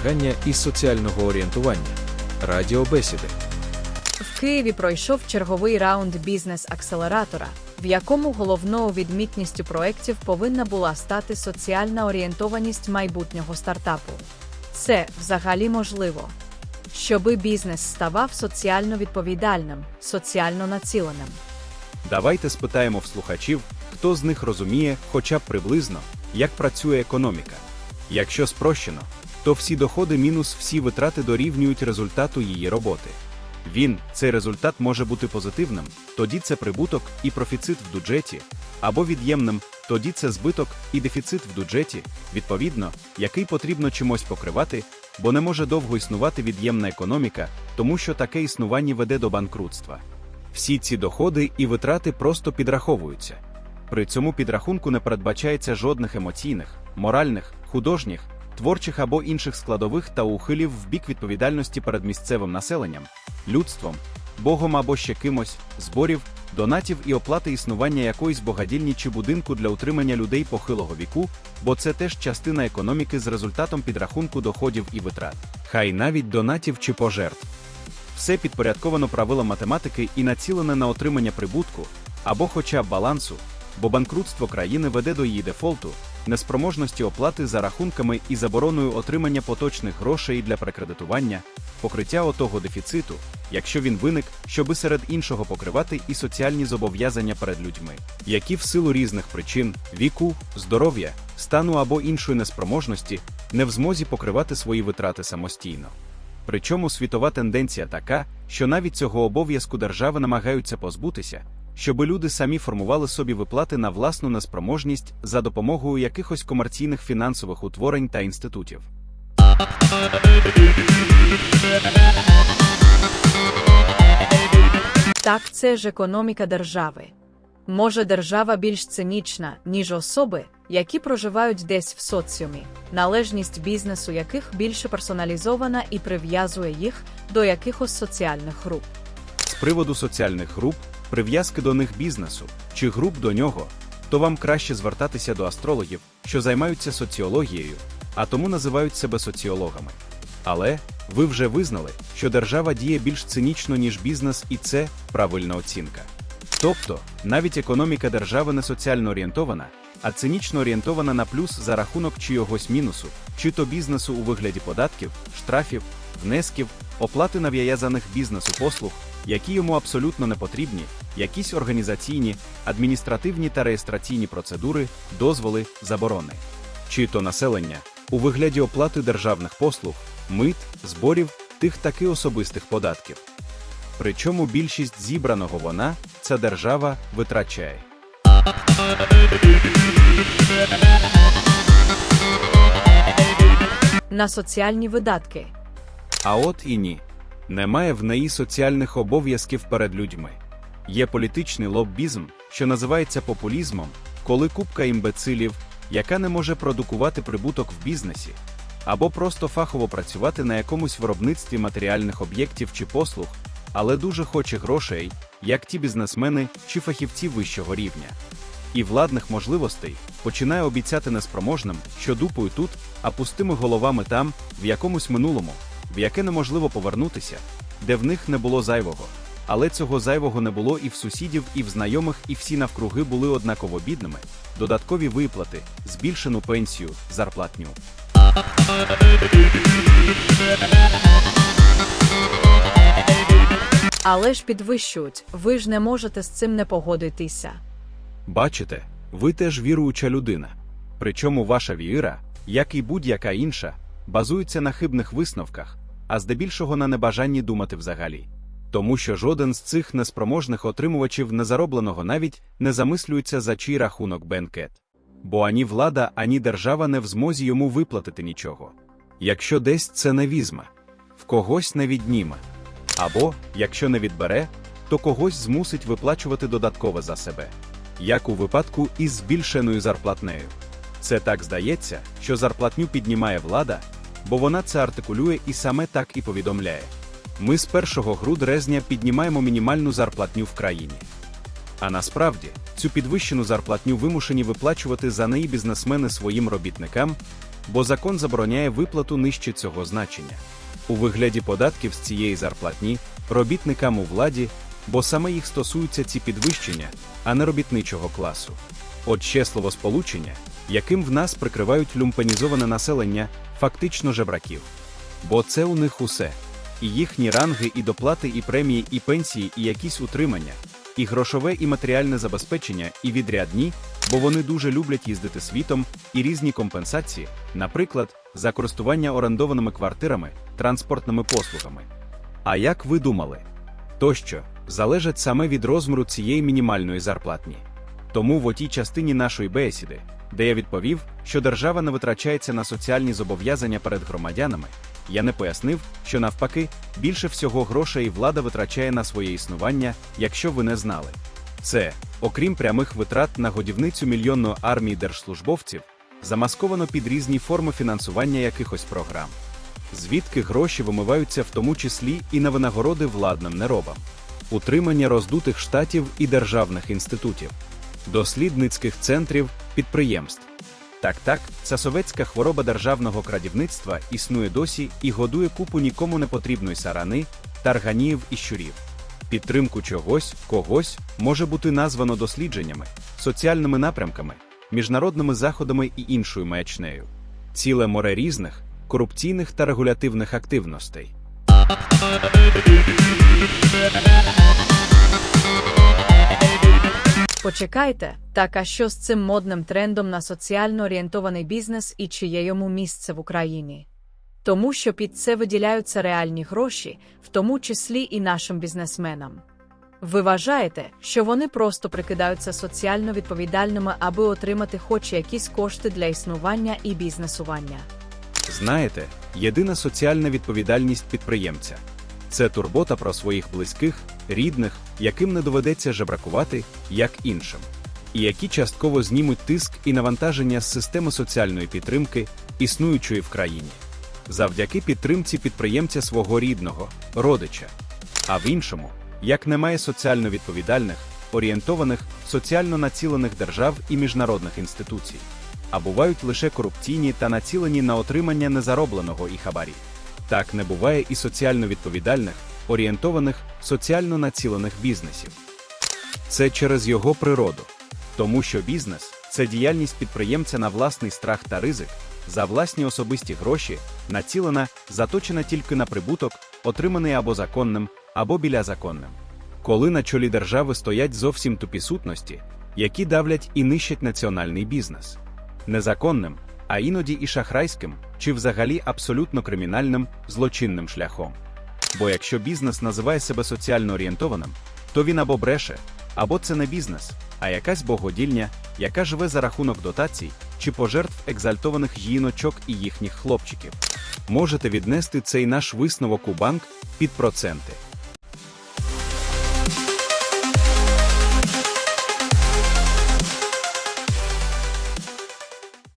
змагання із соціального орієнтування. Радіобесіди. В Києві пройшов черговий раунд бізнес-акселератора, в якому головною відмітністю проєктів повинна була стати соціальна орієнтованість майбутнього стартапу. Це взагалі можливо. Щоби бізнес ставав соціально відповідальним, соціально націленим. Давайте спитаємо в слухачів, хто з них розуміє, хоча б приблизно, як працює економіка. Якщо спрощено, то всі доходи мінус всі витрати дорівнюють результату її роботи. Він, цей результат може бути позитивним, тоді це прибуток і профіцит в бюджеті, або від'ємним, тоді це збиток і дефіцит в бюджеті, відповідно, який потрібно чимось покривати, бо не може довго існувати від'ємна економіка, тому що таке існування веде до банкрутства. Всі ці доходи і витрати просто підраховуються. При цьому підрахунку не передбачається жодних емоційних, моральних, художніх, творчих або інших складових та ухилів в бік відповідальності перед місцевим населенням, людством, Богом або ще кимось, зборів, донатів і оплати існування якоїсь богадільні чи будинку для утримання людей похилого віку, бо це теж частина економіки з результатом підрахунку доходів і витрат, хай навіть донатів чи пожертв. Все підпорядковано правилам математики і націлене на отримання прибутку або хоча б балансу, бо банкрутство країни веде до її дефолту, неспроможності оплати за рахунками і забороною отримання поточних грошей для прекредитування, покриття отого дефіциту, якщо він виник, щоби серед іншого покривати і соціальні зобов'язання перед людьми, які в силу різних причин віку, здоров'я, стану або іншої неспроможності не в змозі покривати свої витрати самостійно. Причому світова тенденція така, що навіть цього обов'язку держави намагаються позбутися, щоби люди самі формували собі виплати на власну неспроможність за допомогою якихось комерційних фінансових утворень та інститутів. Так це ж економіка держави. Може, держава більш цинічна, ніж особи, які проживають десь в соціумі, належність бізнесу яких більше персоналізована і прив'язує їх до якихось соціальних груп. З приводу соціальних груп, прив'язки до них бізнесу чи груп до нього, то вам краще звертатися до астрологів, що займаються соціологією, а тому називають себе соціологами. Але ви вже визнали, що держава діє більш цинічно, ніж бізнес, і це правильна оцінка. Тобто, навіть економіка держави не соціально орієнтована, а цинічно орієнтована на плюс за рахунок чийогось мінусу, чи то бізнесу у вигляді податків, штрафів, внесків, оплати нав'язаних бізнесу послуг, які йому абсолютно не потрібні, якісь організаційні, адміністративні та реєстраційні процедури, дозволи, заборони, чи то населення у вигляді оплати державних послуг, мит, зборів, тих таки особистих податків. Причому більшість зібраного вона, ця держава, витрачає. На соціальні видатки. А от і ні. Немає в неї соціальних обов'язків перед людьми. Є політичний лоббізм, що називається популізмом, коли купка імбецилів, яка не може продукувати прибуток в бізнесі, або просто фахово працювати на якомусь виробництві матеріальних об'єктів чи послуг, але дуже хоче грошей, як ті бізнесмени чи фахівці вищого рівня. І владних можливостей починає обіцяти неспроможним, що дупою тут, а пустими головами там, в якомусь минулому, в яке неможливо повернутися, де в них не було зайвого. Але цього зайвого не було і в сусідів, і в знайомих, і всі навкруги були однаково бідними, додаткові виплати, збільшену пенсію, зарплатню. Але ж підвищують, ви ж не можете з цим не погодитися. Бачите, ви теж віруюча людина. Причому ваша віра, як і будь-яка інша, базується на хибних висновках, а здебільшого на небажанні думати взагалі. Тому що жоден з цих неспроможних отримувачів незаробленого навіть не замислюється за чий рахунок бенкет. Бо ані влада, ані держава не в змозі йому виплатити нічого. Якщо десь це не візьме, в когось не відніме. Або, якщо не відбере, то когось змусить виплачувати додаткове за себе, як у випадку із збільшеною зарплатнею. Це так здається, що зарплатню піднімає влада, бо вона це артикулює і саме так і повідомляє. Ми з 1 грудня піднімаємо мінімальну зарплатню в країні. А насправді цю підвищену зарплатню вимушені виплачувати за неї бізнесмени своїм робітникам, бо закон забороняє виплату нижче цього значення. У вигляді податків з цієї зарплатні робітникам у владі, бо саме їх стосуються ці підвищення, а не робітничого класу. От ще словосполучення, яким в нас прикривають люмпанізоване населення, фактично жебраків. Бо це у них усе. І їхні ранги, і доплати, і премії, і пенсії, і якісь утримання, і грошове і матеріальне забезпечення, і відрядні, бо вони дуже люблять їздити світом, і різні компенсації, наприклад, за користування орендованими квартирами, транспортними послугами. А як ви думали? Тощо залежить саме від розміру цієї мінімальної зарплатні. Тому в отій частині нашої бесіди, де я відповів, що держава не витрачається на соціальні зобов'язання перед громадянами, я не пояснив, що навпаки, більше всього грошей влада витрачає на своє існування, якщо ви не знали. Це, окрім прямих витрат на годівницю мільйонної армії держслужбовців, замасковано під різні форми фінансування якихось програм. Звідки гроші вимиваються в тому числі і на винагороди владним неробам, утримання роздутих штатів і державних інститутів, дослідницьких центрів, підприємств. Так, так, ця совєтська хвороба державного крадівництва існує досі і годує купу нікому не потрібної сарани, тарганів і щурів. Підтримку чогось, когось може бути названо дослідженнями, соціальними напрямками, міжнародними заходами і іншою маячнею. Ціле море різних корупційних та регулятивних активностей. Почекайте, так а що з цим модним трендом на соціально орієнтований бізнес і чи є йому місце в Україні? Тому що під це виділяються реальні гроші, в тому числі і нашим бізнесменам. Ви вважаєте, що вони просто прикидаються соціально відповідальними, аби отримати хоч якісь кошти для існування і бізнесування? Знаєте, єдина соціальна відповідальність підприємця це турбота про своїх близьких, рідних, яким не доведеться жебракувати, як іншим, і які частково знімуть тиск і навантаження з системи соціальної підтримки, існуючої в країні, завдяки підтримці підприємця свого рідного, родича. А в іншому, як немає соціально відповідальних, орієнтованих, соціально націлених держав і міжнародних інституцій, а бувають лише корупційні та націлені на отримання незаробленого і хабарі. Так не буває і соціально відповідальних, орієнтованих, соціально націлених бізнесів. Це через його природу, тому що бізнес це діяльність підприємця на власний страх та ризик, за власні особисті гроші, націлена, заточена тільки на прибуток, отриманий або законним, або білязаконним. Коли на чолі держави стоять зовсім тупі сутності, які давлять і нищать національний бізнес, незаконним, а іноді і шахрайським, чи взагалі абсолютно кримінальним злочинним шляхом. Бо якщо бізнес називає себе соціально орієнтованим, то він або бреше, або це не бізнес, а якась богодільня, яка живе за рахунок дотацій чи пожертв екзальтованих жіночок і їхніх хлопчиків. Можете віднести цей наш висновок у банк під проценти.